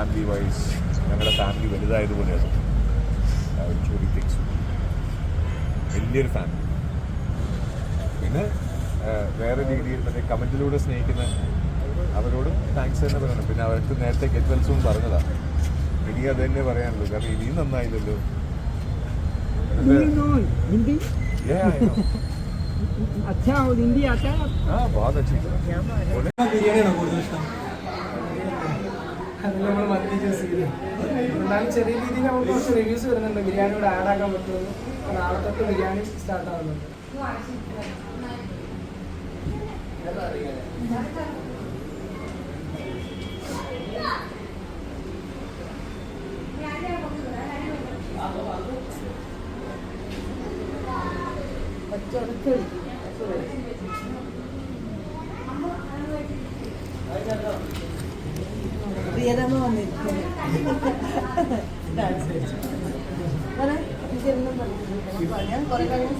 Family wise ഞങ്ങളുടെ family വലുതായതുപോലെയാണ് ചോദിക്കും വലിയൊരു ഫാമിലി പിന്നെ വേറെ രീതിയിൽ മറ്റേ കമന്റിലൂടെ സ്നേഹിക്കുന്ന അവരോടും താങ്ക്സ് തന്നെ പറയണം. പിന്നെ അവർക്ക് നേരത്തെ ഗെറ്റ്വൽസും പറഞ്ഞതാണ് ഇനി അത് തന്നെ പറയാനുള്ളൂ. കാരണം ഇനിയും നന്നായില്ലല്ലോ. ബിരിയാണിയാണോ കൂടുതൽ ഇഷ്ടം? അതിൽ നമ്മൾ മന്തി ചൂസ് ചെയ്ത് എന്നാലും ചെറിയ രീതിയിൽ നമുക്ക് കുറച്ച് റിവ്യൂസ് വരുന്നുണ്ട്. ബിരിയാണിയോട് ആഡ് ആക്കാൻ പറ്റുമെന്ന് നാളെ തൊട്ട് ബിരിയാണി സ്റ്റാർട്ട് ആവുന്നുണ്ട്. പ്രിയതമ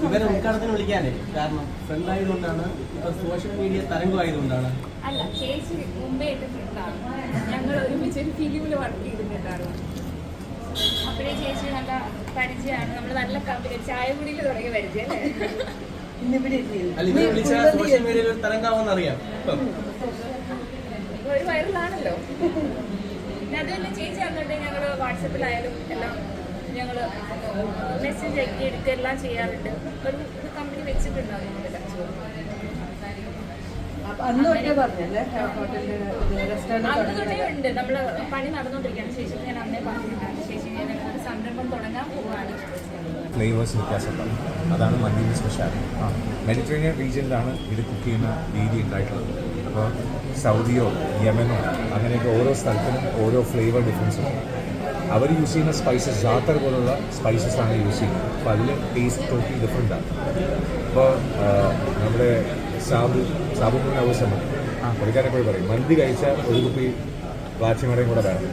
ഇവരെ. ഉദ്ഘാടനത്തിന് വിളിക്കാനേ. കാരണം ഫ്രണ്ട് ആയതുകൊണ്ടാണ് ഇപ്പൊ സോഷ്യൽ മീഡിയ തരംഗമായതുകൊണ്ടാണ്. അല്ല ചേച്ചി മുമ്പേ എന്റെ ഫ്രണ്ടാണ് ഞങ്ങൾ ഒരുമിച്ച് ഒരു ഫിലിമിൽ വർക്ക് ചെയ്തിട്ടുണ്ടായിരുന്നു. അപ്പോഴേ ചേച്ചി നല്ല പരിചയമാണ്. നമ്മൾ നല്ല കമ്പനി ചായ കുടിയിൽ പരിചയം ഒരു വൈറലാണല്ലോ പിന്നെ അത് തന്നെ ചേച്ചി വന്നിട്ട് ഞങ്ങൾ വാട്സപ്പിലായാലും എല്ലാം ഞങ്ങൾ മെസ്സേജ് അയക്കി എടുക്കുക എല്ലാം ചെയ്യാറുണ്ട്. ഒരു കമ്പനി വെച്ചിട്ടുണ്ടാവും അന്ന് തൊട്ടേ പറഞ്ഞല്ലേ ഹോട്ടലിൽ റെസ്റ്റോറന്റ് അന്ന് ഉണ്ട്. നമ്മൾ പണി നടന്നുകൊണ്ടിരിക്കുകയാണ്. ശേഷം ഞാൻ അന്നേ പറഞ്ഞിട്ടുണ്ടായിരുന്നു ചേച്ചി ഞാൻ ഒരു സംരംഭം തുടങ്ങാൻ പോവാണ്. ഫ്ലേവേഴ്സ് വ്യത്യാസമുണ്ടാവും അതാണ് മന്തിന്റെ സ്പെഷ്യാലിറ്റി മെഡിറ്ററേനിയൻ റീജിയനിലാണ് ഇത് കുക്ക് ചെയ്യുന്ന രീതി ഉണ്ടായിട്ടുള്ളത്. അപ്പോൾ സൗദിയോ യമനോ അങ്ങനെയൊക്കെ ഓരോ സ്ഥലത്തിനും ഓരോ ഫ്ലേവർ ഡിഫറൻസ് ഉണ്ട്. അവർ യൂസ് ചെയ്യുന്ന സ്പൈസസ് ജാത്തർ പോലുള്ള സ്പൈസസ് ആണ് യൂസ് ചെയ്യുന്നത്. അപ്പോൾ അതിൽ ടേസ്റ്റ് ടോട്ടലി ഡിഫറെന്റ് ആണ്. അപ്പോൾ നമ്മുടെ സാബു സാബു മൂന്ന് അവസരം പുള്ളിക്കാരെപ്പോഴും പറയും മന്തി കഴിച്ച ഒരു കുപ്പി വാച്ചിമടയും കൂടെ വേണം.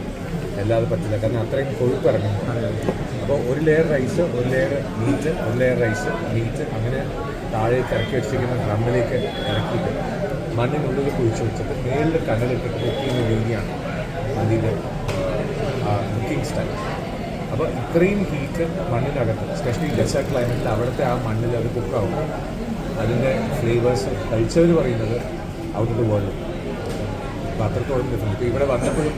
അല്ലാതെ പറ്റില്ല കാരണം അത്രയും കൊഴുപ്പ് ഇറങ്ങും. അപ്പോൾ ഒരു ലെയർ റൈസ് ഒരു ലെയർ മീറ്റ് ഒരു ലെയർ റൈസ് മീറ്റ് അങ്ങനെ താഴേക്ക് ഇറക്കി വെച്ചിരിക്കുന്ന ഡ്രമ്മിലേക്ക് ഇറക്കിയിട്ട് മണ്ണിനുള്ളിൽ കുഴിച്ചു വെച്ചിട്ട് മേളിൽ കനലിട്ട് കുക്ക് ചെയ്യുന്ന രീതിയാണ് അതിന്റെ കുക്കിംഗ് സ്റ്റൈൽ അപ്പോൾ ഇത്രയും ഹീറ്റ് മണ്ണിനകത്ത് സ്പെഷ്യലി ഡെസേർട്ട് ക്ലൈമറ്റിൽ അവിടുത്തെ ആ മണ്ണിൽ അത് കുക്കാവും അതിന്റെ ഫ്ലേവേഴ്സ് കഴിച്ചവർ പറയുന്നത് ഔട്ട് ഓഫ് ദ വേൾഡ് അത്രത്തോളം ഡിഫറെന്റ് ഇപ്പോൾ ഇവിടെ വന്നപ്പോഴും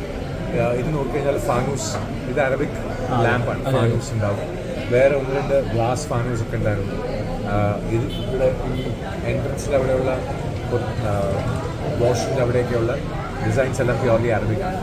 ഇത് നോക്കിക്കഴിഞ്ഞാൽ ഫാനൂസ് ഇത് അറബിക് ലാമ്പാണ് ഫാനൂസ് ഉണ്ടാവും. വേറെ ഒന്ന് രണ്ട് ഗ്ലാസ് ഫാനൂസ് ഒക്കെ ഉണ്ടായിരുന്നു. ഇത് ഇവിടെ എൻട്രൻസിൽ അവിടെയുള്ള വാഷിന്റെ അവിടെയൊക്കെയുള്ള ഡിസൈൻസ് എല്ലാം പ്യോർലി അറബിക് ആണ്